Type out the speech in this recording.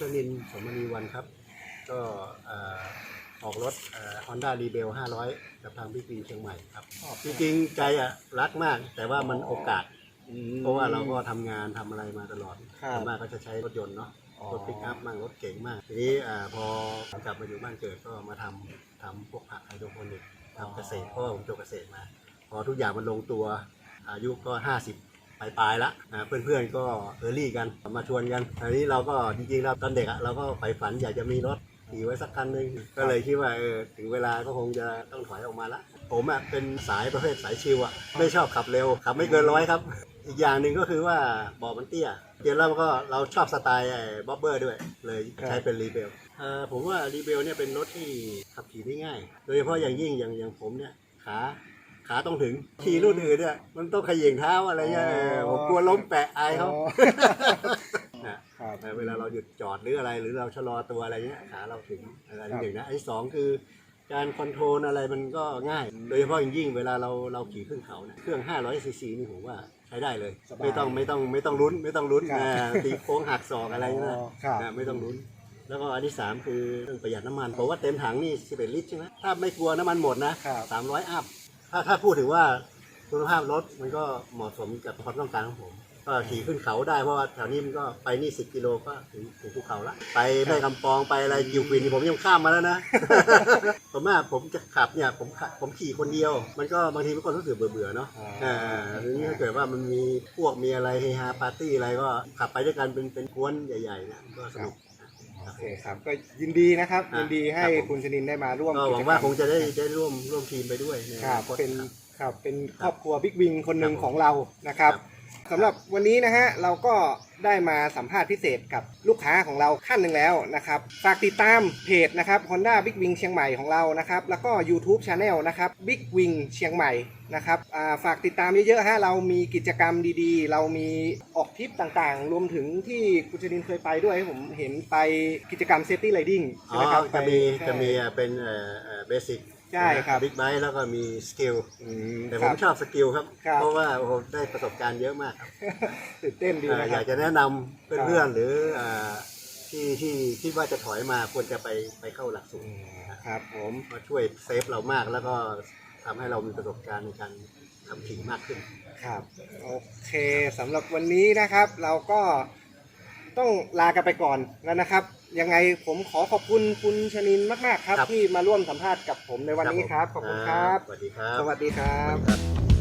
ชนินสมณีวันครับ ก็ออกรถฮอนด้ารีเบล500 กับทางพี่ปีเชียงใหม่ครับจริงๆใจอะรักมาก แต่ว่ามันโอกาส เพราะว่าเราก็ทำงานทำอะไรมาตลอดครับส่วนมากก็จะใช้รถยนต์เนาะรถปิกอัพมั่งรถเก๋งมาก ทีนี้พอกลับมาอยู่บ้านเกิดก็มาทำทำพวกผักไฮโดรโปนิกทำเกษตรเพราะว่าผมจบเกษตรมา พอทุกอย่างมันลงตัวอายุก็ 50 ปลายลายๆละอ่าเพื่อนๆก็เออรี่กันมาชวนกันทีนี้เราก็จริงๆเราตอนเด็กอะเราก็ใฝ่ฝันอยากจะมีรถขี่ไว้สักคันหนึ่งก็เลยคิดว่าเออถึงเวลาก็คงจะต้องถอยออกมาละผมอะเป็นสายประเภทสายชิวอะไม่ชอบขับเร็วขับไม่เกินร้อยครับ อีกอย่างหนึ่งก็คือว่าบอมันเตี้ยเตี้ยแล้วก็เราชอบสไตล์บ๊อบเบอร์ด้วยเลยใช้เป็นรีเบลผมว่ารีเบลเนี่ยเป็นรถที่ขับขี่ได้ง่าย โดยเฉพาะอย่างยิ่งอย่างอย่างผมเนี่ยขา ขาต้องถึงขี่รุ่นอื่นเนี่ยมันต้องเขย่งเท้าอะไรเงี้ยเออผมกลัวล้มแปะอายเขาอ๋อนะครับแต่เวลาเราหยุดจอดหรืออะไร หรือเราชะลอตัวอะไรเงี้ยขาเราถึงอะไรครับหนึ่งนะไอ้สองคือการคอนโทรลอะไรมันก็ง่าย โดยเฉพาะอย่างยิ่งเวลาเราเราขี่ขึ้นเขาเนี่ยเครื่อง 500ซีซีนี่ผมว่าใช้ได้เลยสบายไม่ต้องไม่ต้องไม่ต้องลุ้น ไม่ต้องลุ้นครับอ่าตีโค้งหักศอกอะไรนะอ๋อครับอ่าไม่ต้องลุ้น แล้วก็อันที่ 3 คือเรื่องประหยัดน้ำมันผมว่าเต็มถังนี่11ลิตรใช่ไหมถ้าไม่กลัวน้ำมันหมดนะครับ300 อัพ ถ้าถ้าพูดถึงว่าคุณภาพรถมันก็เหมาะสมกับความต้องการของผม ก็ขี่ขึ้นเขาได้เพราะว่าแถวนี้มันก็ไปนี่10กิโลก็ถึงถึงภูเขาละไปแม่กำปองไปอะไรกิวฟินนี่ผมยังข้ามมาแล้วนะ ผมว่าผมจะขับเนี่ยผมขับผมขี่คนเดียว มันก็บางทีมันก็รู้สึกเบื่อๆเนาะอ๋ออ่าทีนี้ถ้าเกิดว่ามันมีพวกมีอะไรเฮฮาปาร์ตี้อะไรก็ขับไปด้วยกันเป็นเป็นกวนใหญ่ๆนะก็สนุก โอเคครับก็ยินดีนะครับอะยินดีให้ครับผม คุณชนินได้มาร่วมก็หวังว่าคงจะได้ได้ร่วมร่วมทีมไปด้วยในครับอนาคตเป็นครับเป็นครอบครัวบิ๊กวิงคนหนึ่งของเรานะครับ ครับ สำหรับวันนี้นะฮะเราก็ได้มาสัมภาษณ์พิเศษกับลูกค้าของเราขั้นหนึ่งแล้วนะครับฝากติดตามเพจนะครับ Honda Big Wing เชียงใหม่ของเรานะครับ แล้วก็ YouTube Channel นะครับ Big Wing เชียงใหม่นะครับอ่าฝากติดตามเยอะๆฮะเรามีกิจกรรมดีๆ เรามีออกทริปต่างๆ รวมถึงที่คุณชนินเคยไปด้วยผมเห็นไปกิจกรรม Safety Riding ใช่อ๋ไหมคอรับจะมีไปจะมีอะเป็นเอ่อเอ่อเบสิก ใช่ครับ บิ๊กไบค์แล้วก็มีสกิลอืมแต่คผรัมบชอบสกิลครับ ครับ เพราะว่าโอ้โหได้ประสบการณ์เยอะมากครับตื่นเต้นดีเอ่อนะอครัยาบ กจะแนะนำเพื่อนๆหรืออ่าที่ที่คิดว่าจะถอยมาควรจะไปไปเข้าหลักสูตรครับผม มาช่วยเซฟเรามากแล้วก็ทำให้เรามีประสบการณ์ในการขับขี่มากขึ้น ครับ โอเคสำหรับวันนี้นะครับ เราก็ ต้องลากันไปก่อนแล้วนะครับ ยังไงผมขอขอบคุณคุณชนินมาก ๆ ครับ ครับ ที่มาร่วมสัมภาษณ์กับผมในวันนี้ครับ ขอบคุณครับ สวัสดีครับ สวัสดีครัสวัสบดีครับ